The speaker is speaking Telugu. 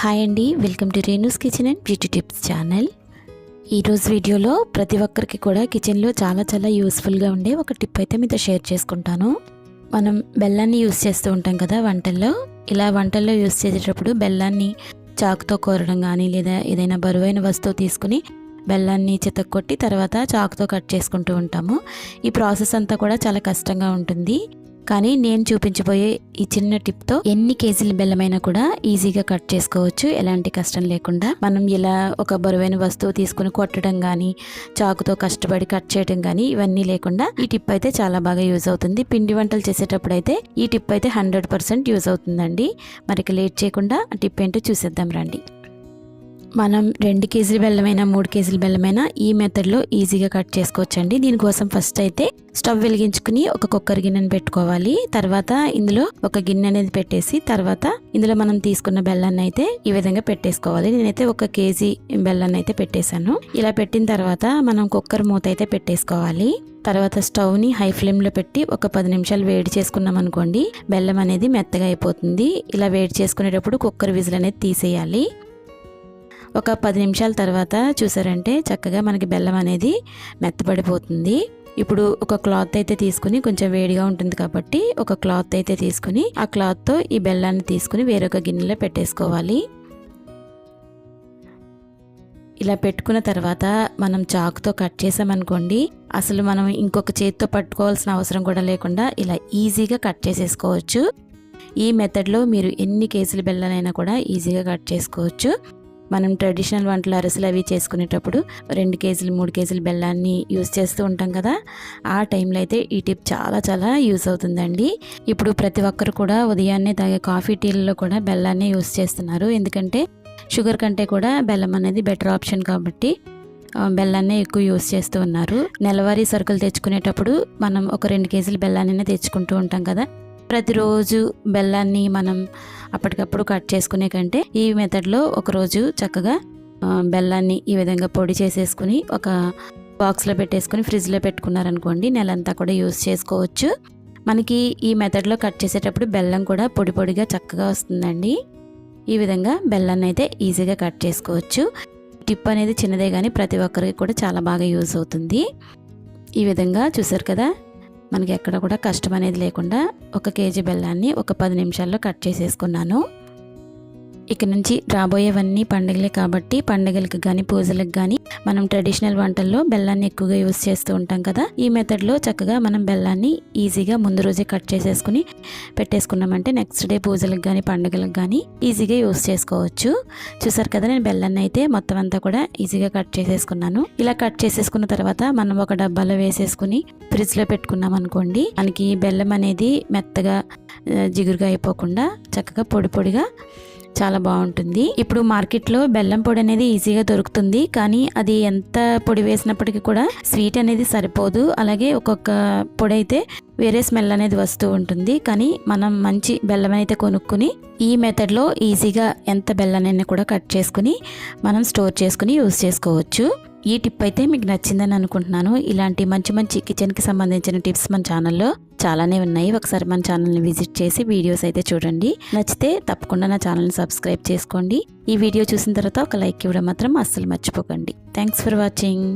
హాయ్ అండి welcome to Renu's kitchen and beauty tips channel. ఈరోజు వీడియోలో ప్రతి ఒక్కరికి కూడా కిచెన్లో చాలా చాలా యూస్ఫుల్గా ఉండే ఒక టిప్ అయితే మీతో షేర్ చేసుకుంటాను. మనం బెల్లాన్ని యూస్ చేస్తూ ఉంటాం కదా వంటల్లో. ఇలా వంటల్లో యూస్ చేసేటప్పుడు బెల్లాన్ని చాకుతో కోరడం కానీ లేదా ఏదైనా బరువైన వస్తువు తీసుకుని బెల్లాన్ని చితక్కొట్టి తర్వాత చాకుతో కట్ చేసుకుంటూ ఉంటాము. ఈ ప్రాసెస్ అంతా కూడా చాలా కష్టంగా ఉంటుంది. కానీ నేను చూపించబోయే ఈ చిన్న టిప్తో ఎన్ని కేజీల బెల్లమైనా కూడా ఈజీగా కట్ చేసుకోవచ్చు. ఎలాంటి కష్టం లేకుండా మనం ఇలా ఒక బరువైన వస్తువు తీసుకుని కొట్టడం కానీ చాకుతో కష్టపడి కట్ చేయడం కానీ ఇవన్నీ లేకుండా ఈ టిప్ అయితే చాలా బాగా యూజ్ అవుతుంది. పిండి వంటలు చేసేటప్పుడు అయితే ఈ టిప్ అయితే హండ్రెడ్ పర్సెంట్ యూజ్ అవుతుందండి. మరి లేట్ చేయకుండా ఆ టిప్ ఏంటో చూసేద్దాం రండి. మనం రెండు కేజీల బెల్లమైనా మూడు కేజీల బెల్లమైనా ఈ మెథడ్లో ఈజీగా కట్ చేసుకోవచ్చండి. దీనికోసం ఫస్ట్ అయితే స్టవ్ వెలిగించుకుని ఒక కుక్కర్ గిన్నెను పెట్టుకోవాలి. తర్వాత ఇందులో ఒక గిన్నె అనేది పెట్టేసి తర్వాత ఇందులో మనం తీసుకున్న బెల్లాన్ని అయితే ఈ విధంగా పెట్టేసుకోవాలి. నేనైతే ఒక కేజీ బెల్లాన్ని అయితే పెట్టేశాను. ఇలా పెట్టిన తర్వాత మనం కుక్కర్ మూత అయితే పెట్టేసుకోవాలి. తర్వాత స్టవ్ని హై ఫ్లేమ్లో పెట్టి ఒక పది నిమిషాలు వేడి చేసుకున్నాం అనుకోండి బెల్లం అనేది మెత్తగా అయిపోతుంది. ఇలా వేడి చేసుకునేటప్పుడు కుక్కర్ విజిల్ అనేది తీసేయాలి. ఒక పది నిమిషాల తర్వాత చూసారంటే చక్కగా మనకి బెల్లం అనేది మెత్తబడిపోతుంది. ఇప్పుడు ఒక క్లాత్ అయితే తీసుకుని కొంచెం వేడిగా ఉంటుంది కాబట్టి ఒక క్లాత్ అయితే తీసుకుని ఆ క్లాత్తో ఈ బెల్లాన్ని తీసుకుని వేరొక గిన్నెలో పెట్టేసుకోవాలి. ఇలా పెట్టుకున్న తర్వాత మనం చాకుతో కట్ చేసామనుకోండి అసలు మనం ఇంకొక చేతితో పట్టుకోవాల్సిన అవసరం కూడా లేకుండా ఇలా ఈజీగా కట్ చేసేసుకోవచ్చు. ఈ మెథడ్లో మీరు ఎన్ని కేజీల బెల్లాలైనా కూడా ఈజీగా కట్ చేసుకోవచ్చు. మనం ట్రెడిషనల్ వంటలు అరసలు అవి చేసుకునేటప్పుడు రెండు కేజీలు మూడు కేజీలు బెల్లాన్ని యూస్ చేస్తూ ఉంటాం కదా. ఆ టైంలో అయితే ఈ టిప్ చాలా చాలా యూస్ అవుతుందండి. ఇప్పుడు ప్రతి ఒక్కరు కూడా ఉదయాన్నే తాగే కాఫీ టీలలో కూడా బెల్లాన్ని యూస్ చేస్తున్నారు. ఎందుకంటే షుగర్ కంటే కూడా బెల్లం అనేది బెటర్ ఆప్షన్ కాబట్టి బెల్లాన్ని ఎక్కువ యూస్ చేస్తూ ఉన్నారు. నెలవారీ సరుకులు తెచ్చుకునేటప్పుడు మనం ఒక రెండు కేజీల బెల్లాన్ని తెచ్చుకుంటూ ఉంటాం కదా. ప్రతిరోజు బెల్లాన్ని మనం అప్పటికప్పుడు కట్ చేసుకునే కంటే ఈ మెథడ్లో ఒకరోజు చక్కగా బెల్లాన్ని ఈ విధంగా పొడి చేసేసుకుని ఒక బాక్స్లో పెట్టేసుకుని ఫ్రిడ్జ్లో పెట్టుకున్నారనుకోండి నెలంతా కూడా యూస్ చేసుకోవచ్చు. మనకి ఈ మెథడ్లో కట్ చేసేటప్పుడు బెల్లం కూడా పొడి పొడిగా చక్కగా వస్తుందండి. ఈ విధంగా బెల్లాన్ని అయితే ఈజీగా కట్ చేసుకోవచ్చు. టిప్ అనేది చిన్నదే కానీ ప్రతి ఒక్కరికి కూడా చాలా బాగా యూజ్ అవుతుంది. ఈ విధంగా చూసారు కదా? మనకి ఎక్కడ కూడా కష్టం అనేది లేకుండా ఒక కేజీ బెల్లాన్ని ఒక పది నిమిషాల్లో కట్ చేసేసుకున్నాను. ఇక నుంచి రాబోయేవన్నీ పండుగలే కాబట్టి పండుగలకు కానీ పూజలకు కానీ మనం ట్రెడిషనల్ వంటల్లో బెల్లాన్ని ఎక్కువగా యూస్ చేస్తూ ఉంటాం కదా. ఈ మెథడ్లో చక్కగా మనం బెల్లాన్ని ఈజీగా ముందు రోజే కట్ చేసేసుకుని పెట్టేసుకున్నామంటే నెక్స్ట్ డే పూజలకు కానీ పండుగలకు కానీ ఈజీగా యూస్ చేసుకోవచ్చు. చూసారు కదా నేను బెల్లాన్ని అయితే మొత్తం అంతా కూడా ఈజీగా కట్ చేసేసుకున్నాను. ఇలా కట్ చేసేసుకున్న తర్వాత మనం ఒక డబ్బాలో వేసేసుకుని ఫ్రిడ్జ్లో పెట్టుకున్నాం అనుకోండి మనకి బెల్లం అనేది మెత్తగా జిగురుగా అయిపోకుండా చక్కగా పొడి పొడిగా చాలా బాగుంటుంది. ఇప్పుడు మార్కెట్లో బెల్లం పొడి అనేది ఈజీగా దొరుకుతుంది. కానీ అది ఎంత పొడి వేసినప్పటికీ కూడా స్వీట్ అనేది సరిపోదు. అలాగే ఒక్కొక్క పొడి అయితే వేరే స్మెల్ అనేది వస్తూ ఉంటుంది. కానీ మనం మంచి బెల్లం అయితే కొనుక్కుని ఈ మెథడ్లో ఈజీగా ఎంత బెల్లనైనా కూడా కట్ చేసుకుని మనం స్టోర్ చేసుకుని యూస్ చేసుకోవచ్చు. ఈ టిప్ అయితే మీకు నచ్చిందని అనుకుంటున్నాను. ఇలాంటి మంచి మంచి కిచెన్కి సంబంధించిన టిప్స్ మన ఛానల్లో చాలానే ఉన్నాయి. ఒకసారి మన ఛానల్ని విజిట్ చేసి వీడియోస్ అయితే చూడండి. నచ్చితే తప్పకుండా నా ఛానల్ని సబ్స్క్రైబ్ చేసుకోండి. ఈ వీడియో చూసిన తర్వాత ఒక లైక్ ఇవ్వడం మాత్రం అస్సలు మర్చిపోకండి. Thanks for watching.